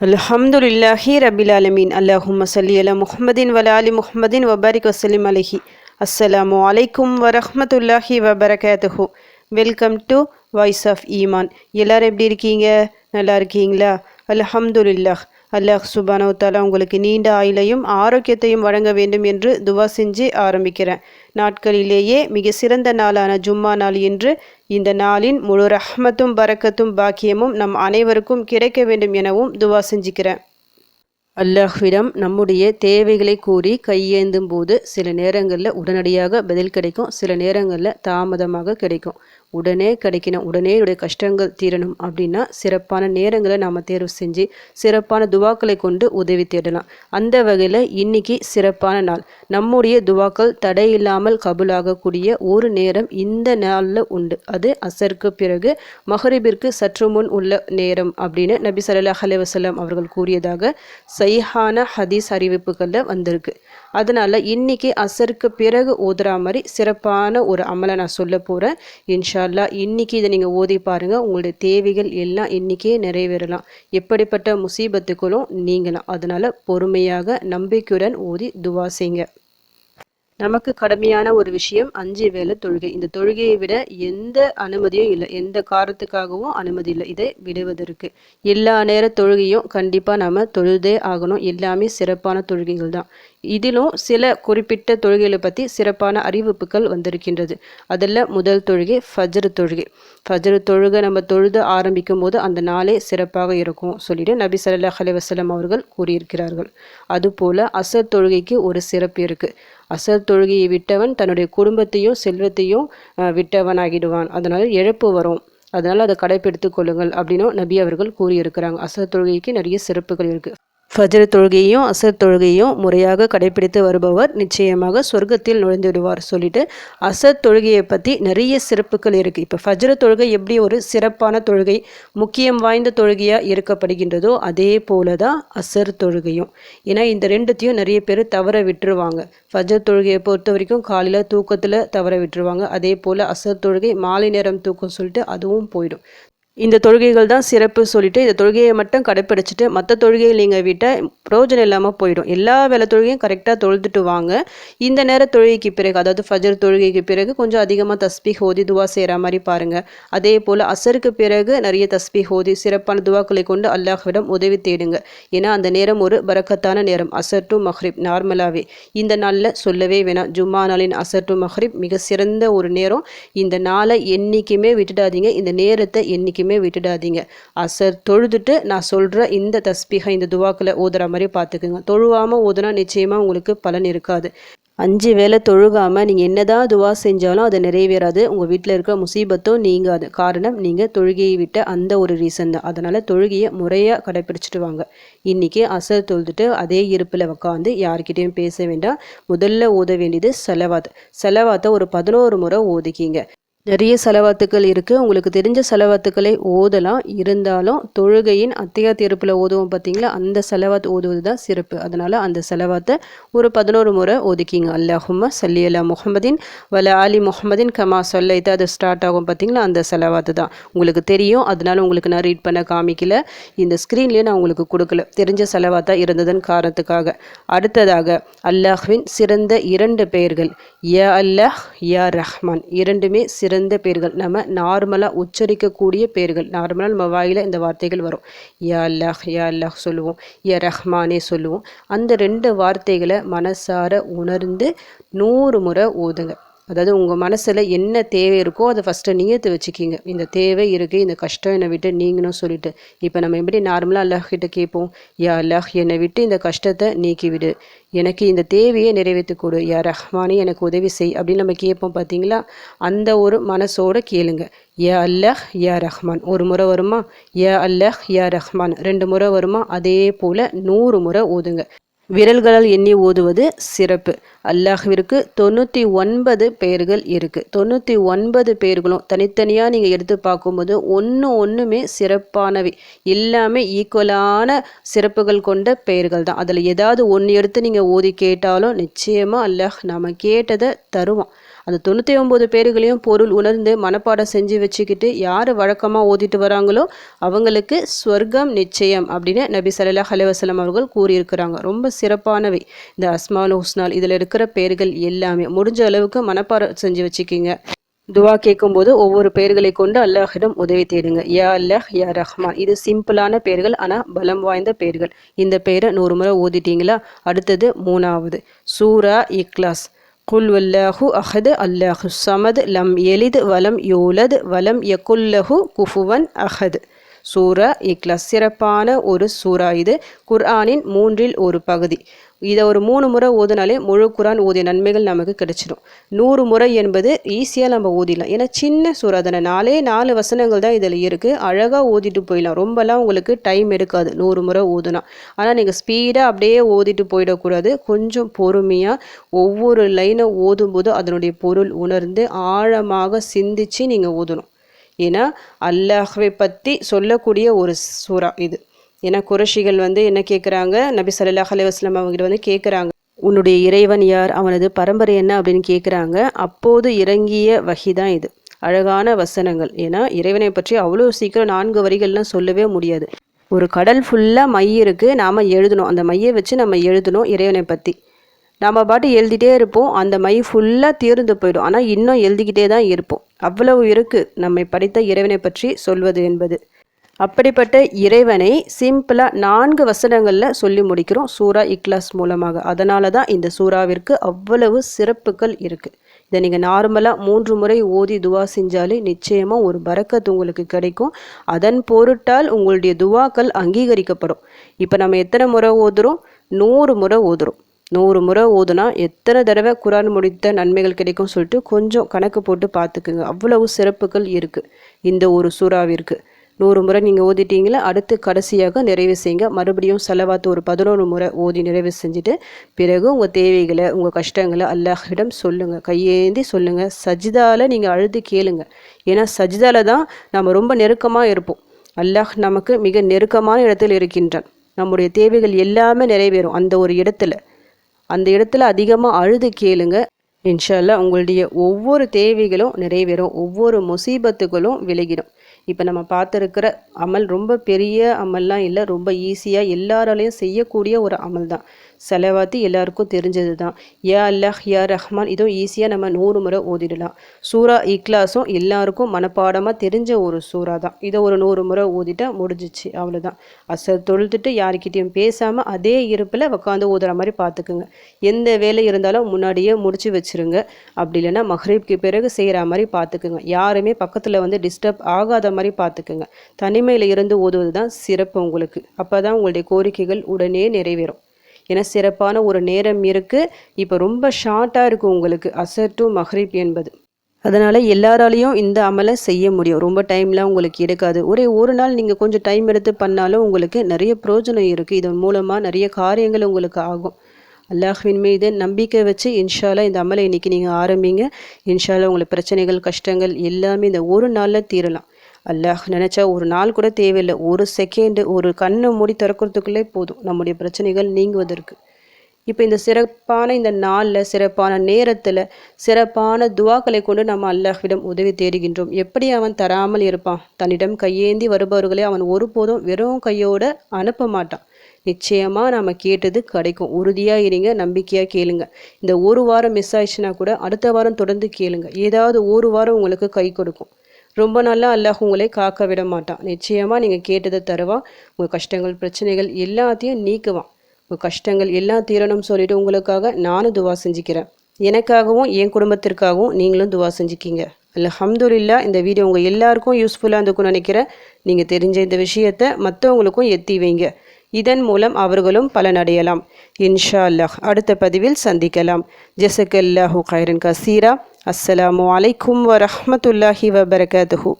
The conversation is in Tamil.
அல்ஹம்துலில்லாஹி ரபில் அலமீன் அல்லாஹும் சல்லி அலா முஹமதின் வல அலி வபாரிக் வசலிம் அலஹி. அஸ்ஸலாமு அலைக்கும் வரஹமத்துல்லாஹி வபரகாத்துஹு. வெல்கம் டு வாய்ஸ் ஆஃப் ஈமான். எல்லாரும் எப்படி இருக்கீங்க? நல்லா இருக்கீங்களா? அல்ஹம்துலில்லாஹ். அல்லாஹ் சுபானோ உங்களுக்கு நீண்ட ஆயுளையும் ஆரோக்கியத்தையும் வழங்க வேண்டும் என்று துவா செஞ்சு ஆரம்பிக்கிறேன். நாட்களிலேயே மிக சிறந்த நாளான ஜும்மா நாள் என்று இந்த நாளின் முழு ரஹ்மத்தும் பரக்கத்தும் பாக்கியமும் நம் அனைவருக்கும் கிடைக்க வேண்டும் எனவும் துவா செஞ்சுக்கிறேன். அல்லாஹ்விடம் நம்முடைய தேவைகளை கூறி கையேந்தும் போது சில நேரங்களில் உடனடியாக பதில் கிடைக்கும் சில நேரங்களில் தாமதமாக கிடைக்கும். உடனே கிடைக்கணும் உடனே என்னுடைய கஷ்டங்கள் தீரணும் அப்படின்னா சிறப்பான நேரங்களை நாம் தேர்வு செஞ்சு சிறப்பான துவாக்களை கொண்டு உதவி தேடலாம். அந்த வகையில் இன்னைக்கு சிறப்பான நாள். நம்முடைய துவாக்கள் தடையில்லாமல் கபுலாகக்கூடிய ஒரு நேரம் இந்த நாளில் உண்டு. அது அசருக்கு பிறகு மஹரிபிற்கு சற்று முன் உள்ள நேரம் அப்படின்னு நபி சல்லாஹ் அலைவசல்லாம் அவர்கள் கூறியதாக சைஹான ஹதீஸ் அறிவிப்புகளில் வந்திருக்கு. அதனால் இன்றைக்கி அசருக்கு பிறகு ஓதுறா மாதிரி சிறப்பான ஒரு அமலை நான் சொல்ல போகிறேன் இன்ஷா இன்றைக்கி இதை நீங்கள் ஓதி பாருங்கள் உங்களுடைய தேவைகள் எல்லாம் இன்றைக்கே நிறைவேறலாம். எப்படிப்பட்ட முசீபத்துக்களும் நீங்களாம் அதனால் பொறுமையாக நம்பிக்கையுடன் ஓதி துவா செய்ங்க. நமக்கு கடமையான ஒரு விஷயம் அஞ்சு வேலை தொழுகை. இந்த தொழுகையை விட எந்த அனுமதியும் இல்லை. எந்த காரணத்துக்காகவும் அனுமதி இல்லை. இதை விடுவதற்கு. எல்லா நேர தொழுகையும் கண்டிப்பாக நம்ம தொழுதே ஆகணும். எல்லாமே சிறப்பான தொழுகைகள் தான். இதிலும் சில குறிப்பிட்ட தொழுகைகளை பற்றி சிறப்பான அறிவிப்புகள் வந்திருக்கின்றது. அதில் முதல் தொழுகை ஃபஜ்ரு தொழுகை. ஃபஜ்ரு தொழுகை நம்ம தொழுது ஆரம்பிக்கும் போது அந்த நாளே சிறப்பாக இருக்கும் சொல்லிட்டு நபி சல்லாஹ் அலி வசலம் அவர்கள் கூறியிருக்கிறார்கள். அதுபோல் அசர் தொழுகைக்கு ஒரு சிறப்பு இருக்குது அசல் தொழுகையை விட்டவன் தன்னுடைய குடும்பத்தையும் செல்வத்தையும் விட்டவனாகிடுவான். அதனால் இழப்பு வரும். அதனால் அதை கடைப்பிடித்து கொள்ளுங்கள் அப்படின்னும் நபி அவர்கள் கூறியிருக்கிறாங்க. அசல் தொழுகைக்கு நிறைய சிறப்புகள் இருக்குது ஃபஜ்ர தொழுகையும் அசர் தொழுகையும் முறையாக கடைபிடித்து வருபவர் நிச்சயமாக சொர்க்கத்தில் நுழைந்து விடுவார் சொல்லிட்டு அசர் தொழுகையை பற்றி நிறைய சிறப்புகள் இருக்குது இப்போ ஃபஜ்ர தொழுகை எப்படி ஒரு சிறப்பான தொழுகை முக்கியம் வாய்ந்த தொழுகையாக இருக்கப்படுகின்றதோ அதே போல தான் அசர் தொழுகையும். ஏன்னா இந்த ரெண்டுத்தையும் நிறைய பேர் தவற விட்டுருவாங்க. ஃபஜர் தொழுகையை பொறுத்த வரைக்கும் காலையில் தூக்கத்தில் தவற விட்டுருவாங்க. அதே போல் அசர் தொழுகை மாலை நேரம் தூக்கம் சொல்லிட்டு அதுவும் போயிடும். இந்த தொழுகைகள் தான் சிறப்பு சொல்லிட்டு இந்த தொழுகையை மட்டும் கடைப்பிடிச்சிட்டு மற்ற தொழுகைகள் நீங்கள் விட்டால் பிரயோஜனம் இல்லாமல் போயிடும். எல்லா வேலை தொழுகையும் கரெக்டாக தொழுதுட்டு வாங்க. இந்த நேர தொழுகைக்கு பிறகு அதாவது ஃபஜர் தொழுகைக்கு பிறகு கொஞ்சம் அதிகமாக தஸ்பி ஹோதி துவா செய்கிற மாதிரி பாருங்கள் அதே போல் அசருக்கு பிறகு நிறைய தஸ்பி ஹோதி சிறப்பான துவாக்களை கொண்டு அல்லாஹ்விடம் உதவி தேடுங்க. ஏன்னா அந்த நேரம் ஒரு பரக்கத்தான நேரம். அசர் டு மஹ்ரிப் நார்மலாகவே இந்த நாளில் சொல்லவே வேணாம். ஜும்மா நாளின் அசர் டு மஹ்ரிப் மிக சிறந்த ஒரு நேரம். இந்த நாளை என்றைக்குமே விட்டுடாதீங்க. இந்த நேரத்தை என்றைக்குமே என்றைக்குமே விட்டுடாதீங்க. அசர் தொழுதுட்டு நான் சொல்கிற இந்த தஸ்பீகை இந்த துவாக்களை ஓதுற மாதிரி பார்த்துக்குங்க. தொழுவாமல் ஓதுனா நிச்சயமாக உங்களுக்கு பலன் இருக்காது. அஞ்சு வேலை தொழுகாமல் நீங்கள் என்னதான் துவா செஞ்சாலும் அது நிறைவேறாது. உங்கள் வீட்டில் இருக்கிற முசீபத்தும் நீங்காது. காரணம் நீங்கள் தொழுகையை விட்ட அந்த ஒரு ரீசன் தான். அதனால் தொழுகையை முறையாக கடைப்பிடிச்சிட்டு வாங்க. இன்றைக்கி அசர் தொழுதுட்டு அதே இருப்பில் உட்காந்து யார்கிட்டையும் பேச வேண்டாம். முதல்ல ஓத வேண்டியது செலவாத். செலவாத்தை ஒரு பதினோரு முறை ஓதிக்கிங்க. நிறைய செலவாத்துக்கள் இருக்குது உங்களுக்கு தெரிஞ்ச செலவாத்துக்களை ஓதலாம். இருந்தாலும் தொழுகையின் அத்தியா தீர்ப்பில் ஓதுவோம் பார்த்தீங்களா? அந்த செலவாத்து ஓதுவது தான் சிறப்பு. அதனால் அந்த செலவாத்தை ஒரு பதினோரு முறை ஒதுக்கிங்க. அல்லாஹும்மா சல்லி அல்லா முகமதின் வல அலி முகமதின் கமா சொல்லைத்து அது ஸ்டார்ட் ஆகும் பார்த்தீங்களா? அந்த செலவாத்து தான். உங்களுக்கு தெரியும். அதனால் உங்களுக்கு நான் ரீட் பண்ண காமிக்கல. இந்த ஸ்க்ரீன்லேயே நான் உங்களுக்கு கொடுக்கல. தெரிஞ்ச செலவாத்தாக இருந்ததன் காரணத்துக்காக. அடுத்ததாக அல்லாஹ்வின் சிறந்த இரண்டு பெயர்கள். யா அல்லாஹ் யா ரஹ்மான். இரண்டுமே சிற சிறந்த பேர்கள். நம்ம நார்மலாக உச்சரிக்கக்கூடிய பேர்கள். நார்மலாக நம்ம வாயில் இந்த வார்த்தைகள் வரும். யா அல்லாஹ் யா அல்லாஹ் சொல்லுவோம். யா ரஹ்மானே சொல்லுவோம். அந்த ரெண்டு வார்த்தைகளை மனசார உணர்ந்து நூறு முறை ஓதுங்க. அதாவது உங்கள் மனசில் என்ன தேவை இருக்கோ அதை ஃபஸ்ட்டு நியத்து வச்சுக்கிங்க. இந்த தேவை இருக்குது இந்த கஷ்டம் என்னை விட்டு நீங்கணும் சொல்லிட்டு. இப்போ நம்ம எப்படி நார்மலாக அல்லாஹ்கிட்ட கேட்போம்? யா அல்லாஹ் என்னை விட்டு இந்த கஷ்டத்தை நீக்கிவிடு எனக்கு இந்த தேவையை நிறைவேற்றி கொடு. யா ரஹ்மானே எனக்கு உதவி செய் அப்படின்னு நம்ம கேட்போம் பார்த்தீங்களா அந்த ஒரு மனசோட கேளுங்க. யா அல்லஹ் யா ரஹ்மான். ஒரு முறை வருமா? யா அல்லஹ் யா ரஹ்மான். ரெண்டு முறை வருமா? அதே போல் நூறு முறை ஓதுங்க. விரல்களால் எண்ணி ஓதுவது சிறப்பு. அல்லாஹ்விற்கு தொண்ணூற்றி ஒன்பது பெயர்கள் இருக்குது தொண்ணூற்றி ஒன்பது பெயர்களும் தனித்தனியாக நீங்கள் எடுத்து பார்க்கும்போது ஒன்று ஒன்றுமே சிறப்பானவை. எல்லாமே ஈக்குவலான சிறப்புகள் கொண்ட பெயர்கள் தான். அதில் ஏதாவது ஒன்று எடுத்து நீங்கள் ஓதி கேட்டாலும் நிச்சயமாக அல்லாஹ் நம்ம கேட்டதை தருவான். அந்த தொண்ணூற்றி ஒம்பது பேர்களையும் பொருள் உணர்ந்து மனப்பாடம் செஞ்சு வச்சுக்கிட்டு யார் வழக்கமாக ஓதிட்டு வராங்களோ அவங்களுக்கு ஸ்வர்க்கம் நிச்சயம் அப்படின்னு நபி சல்லா அலைவாஸ்லாம் அவர்கள் கூறியிருக்கிறாங்க. ரொம்ப சிறப்பானவை. இந்த அஸ்மால் ஹுஸ்னால் இதில் இருக்கிற பேர்கள் எல்லாமே. முடிஞ்ச அளவுக்கு மனப்பாடம் செஞ்சு வச்சுக்கிங்க. துவா கேட்கும்போது ஒவ்வொரு பெயர்களை கொண்டு அல்லாஹிடம் உதவி தேடுங்க. யா அல்லாஹ் யா ரஹ்மான். இது சிம்பிளான பெயர்கள் ஆனால் பலம் வாய்ந்த பெயர்கள் இந்த பெயரை நூறு முறை ஓதிட்டீங்களா? அடுத்தது மூணாவது. சூரா இக்லாஸ். குல் வல்லாஹு அஹது அல்லாஹு சமது லம் எலிது வலம் யோலது வலம் யகுல்லஹு குஃபுவன் அஹது சூரா இக்லாஸ் சிறப்பான ஒரு சூரா இது குர்ஆனின் மூன்றில் ஒரு பகுதி இதை ஒரு மூணு முறை ஓதுனாலே முழு குரான் ஓதிய நன்மைகள் நமக்கு கிடைச்சிடும் நூறு முறை என்பது ஈஸியாக நம்ம ஓதிடலாம். ஏன்னா சின்ன சூறா தானே? நாலே நாலு வசனங்கள் தான் இதில் இருக்குது அழகாக ஓதிட்டு போயிடலாம். ரொம்பலாம் உங்களுக்கு டைம் எடுக்காது நூறு முறை ஓதுனா. ஆனால் நீங்கள் ஸ்பீடாக அப்படியே ஓதிட்டு போயிடக்கூடாது. கொஞ்சம் பொறுமையாக ஒவ்வொரு லைனை ஓதும்போது அதனுடைய பொருள் உணர்ந்து ஆழமாக சிந்தித்து நீங்கள் ஓதணும். ஏன்னா அல்லாஹ்வை பற்றி சொல்லக்கூடிய ஒரு சூறா இது. ஏன்னா குரஷிகள் வந்து என்ன கேட்குறாங்க நபி சல்லாஹ் அலைவாஸ்லாம் அவங்ககிட்ட வந்து கேட்குறாங்க உன்னுடைய இறைவன் யார்? அவனது பரம்பரை என்ன? அப்படின்னு கேட்குறாங்க அப்போது இறங்கிய வகி தான் இது. அழகான வசனங்கள். ஏன்னா இறைவனை பற்றி அவ்வளோ சீக்கிரம் நான்கு வரிகள்லாம் சொல்லவே முடியாது. ஒரு கடல் ஃபுல்லாக மை இருக்குது நாம் எழுதணும். அந்த மையை வச்சு நம்ம எழுதணும் இறைவனை பற்றி நம்ம பாட்டு எழுதிட்டே இருப்போம். அந்த மை ஃபுல்லாக தீர்ந்து போயிடும். ஆனால் இன்னும் எழுதிக்கிட்டே தான் இருப்போம். அவ்வளவு இருக்குது நம்மை படித்த இறைவனை பற்றி சொல்வது என்பது. அப்படிப்பட்ட இறைவனை சிம்பிளாக நான்கு வசனங்களில் சொல்லி முடிக்கிறோம். சூரா இக்லாஸ் மூலமாக. அதனால தான் இந்த சூறாவிற்கு அவ்வளவு சிறப்புகள் இருக்குது இதை நீங்கள் நார்மலாக மூன்று முறை ஓதி துவா செஞ்சாலே நிச்சயமாக ஒரு பறக்கத்து உங்களுக்கு கிடைக்கும். அதன் பொருட்டால் உங்களுடைய துவாக்கள் அங்கீகரிக்கப்படும். இப்போ நம்ம எத்தனை முறை ஓதுறோம்? நூறு முறை ஓதுறோம். நூறு முறை ஓதுனா எத்தனை தடவை குரான் முடித்த நன்மைகள் கிடைக்கும் சொல்லிட்டு கொஞ்சம் கணக்கு போட்டு பார்த்துக்குங்க. அவ்வளவு சிறப்புகள் இருக்குது இந்த ஒரு சூறாவிற்கு. நூறு முறை நீங்கள் ஓதிட்டீங்களா அடுத்து கடைசியாக நிறைவு செய்யுங்க. மறுபடியும் செலவாத்து ஒரு பதினொன்று முறை ஓதி நிறைவு செஞ்சுட்டு பிறகு உங்கள் தேவைகளை உங்கள் கஷ்டங்களை அல்லாஹிடம் சொல்லுங்கள் கையேந்தி சொல்லுங்கள் சஜிதாவில் நீங்கள் அழுது கேளுங்க. ஏன்னா சஜிதாவில் தான் நம்ம ரொம்ப நெருக்கமாக இருப்போம். அல்லாஹ் நமக்கு மிக நெருக்கமான இடத்தில் இருக்கின்றான். நம்முடைய தேவைகள் எல்லாமே நிறைவேறும் அந்த ஒரு இடத்துல. அந்த இடத்துல அதிகமாக அழுது கேளுங்க. இன்ஷால்லா உங்களுடைய ஒவ்வொரு தேவைகளும் நிறைவேறும். ஒவ்வொரு முசீபத்துகளும் விலகிடும். இப்போ நம்ம பார்த்துருக்கிற அமல் ரொம்ப பெரிய அமல்லாம் இல்லை ரொம்ப ஈஸியாக எல்லாராலையும் செய்யக்கூடிய ஒரு அமல் தான் செலவாத்து எல்லாருக்கும் தெரிஞ்சது தான் யா அல்லாஹ் யா ரஹ்மான் இதுவும் ஈஸியாக நம்ம நூறு முறை ஓதிடலாம். சூரா இக்லாஸும் எல்லாருக்கும் மனப்பாடமாக தெரிஞ்ச ஒரு சூறா தான் இதை ஒரு நூறு முறை ஓதிட்டா முடிஞ்சிச்சு அவ்வளோதான் அசர் தொழுதுட்டு யாருக்கிட்டேயும் பேசாமல் அதே இருப்பில் உட்காந்து ஓதுற மாதிரி பார்த்துக்குங்க எந்த வேலை இருந்தாலும் முன்னாடியே முடிச்சு வச்சுருங்க. அப்படி இல்லைன்னா மஹ்ரீப்க்கு பிறகு செய்கிற மாதிரி பார்த்துக்குங்க யாருமே பக்கத்தில் வந்து டிஸ்டர்ப் ஆகாத மாதிரி பார்த்துக்குங்க தனிமையில் இருந்து ஓதுவது தான் சிறப்பு உங்களுக்கு. அப்போ தான் உங்களுடைய கோரிக்கைகள் உடனே நிறைவேறும். ஏன்னா சிறப்பான ஒரு நேரம் இருக்குது இப்போ ரொம்ப ஷார்ட்டாக இருக்கும் உங்களுக்கு. அசர் டு மஹ்ரீப் என்பது. அதனால் எல்லாராலையும் இந்த அமலை செய்ய முடியும். ரொம்ப டைம்லாம் உங்களுக்கு எடுக்காது. ஒரே ஒரு நாள் நீங்கள் கொஞ்சம் டைம் எடுத்து பண்ணாலும் உங்களுக்கு நிறைய பிரயோஜனம் இருக்குது இதன் மூலமாக நிறைய காரியங்கள் உங்களுக்கு ஆகும். அல்லாஹ்வின் மீது நம்பிக்கை வச்சு இன்ஷாலா இந்த அமலை இன்றைக்கி நீங்கள் ஆரம்பிங்க. இன்ஷாலா உங்களுக்கு பிரச்சனைகள் கஷ்டங்கள் எல்லாமே இந்த ஒரு நாளில் தீரலாம். அல்லாஹ் நினச்சா ஒரு நாள் கூட தேவையில்லை. ஒரு செகண்டு ஒரு கண்ணை மூடி திறக்கிறதுக்குள்ளே போதும். நம்முடைய பிரச்சனைகள் நீங்குவதற்கு. இப்போ இந்த சிறப்பான இந்த நாளில் சிறப்பான நேரத்தில் சிறப்பான துவாக்களை கொண்டு நம்ம அல்லாஹ்விடம் உதவி தேடுகின்றோம். எப்படி அவன் தராமல் இருப்பான்? தன்னிடம் கையேந்தி வருபவர்களை அவன் ஒருபோதும் வெறும் கையோடு அனுப்ப மாட்டான். நிச்சயமாக நாம் கேட்டது கிடைக்கும். உறுதியாக இருங்க நம்பிக்கையாக கேளுங்க. இந்த ஒரு வாரம் மிஸ் ஆயிடுச்சுன்னா கூட அடுத்த வாரம் தொடர்ந்து கேளுங்க. ஏதாவது ஒரு வாரம் உங்களுக்கு கை கொடுக்கும். ரொம்ப நல்லா அல்லாஹ் உங்களை காக்க விட மாட்டான். நிச்சயமாக நீங்கள் கேட்டதை தருவான். உங்கள் கஷ்டங்கள் பிரச்சனைகள் எல்லாத்தையும் நீக்குவான். உங்கள் கஷ்டங்கள் எல்லாம் தீரணும் சொல்லிட்டு உங்களுக்காக நானும் துவா செஞ்சுக்கிறேன். எனக்காகவும் என் குடும்பத்திற்காகவும் நீங்களும் துவா செஞ்சுக்கிங்க. அல்ஹம்துலில்லா இந்த வீடியோ உங்கள் எல்லாருக்கும் யூஸ்ஃபுல்லாக இருந்துக்கும்னு நினைக்கிறேன். நீங்கள் தெரிஞ்ச இந்த விஷயத்தை மற்றவங்களுக்கும் எத்தி வைங்க. இதன் மூலம் அவர்களும் பலனடையலாம். இன்ஷா அல்லாஹ் அடுத்த பதிவில் சந்திக்கலாம். ஜெசக்கல்லாஹு கைரன் கசீரா. அஸ்ஸலாமு அலைக்கும் வரஹமத்துல்லாஹி வபரகாத்துஹூ.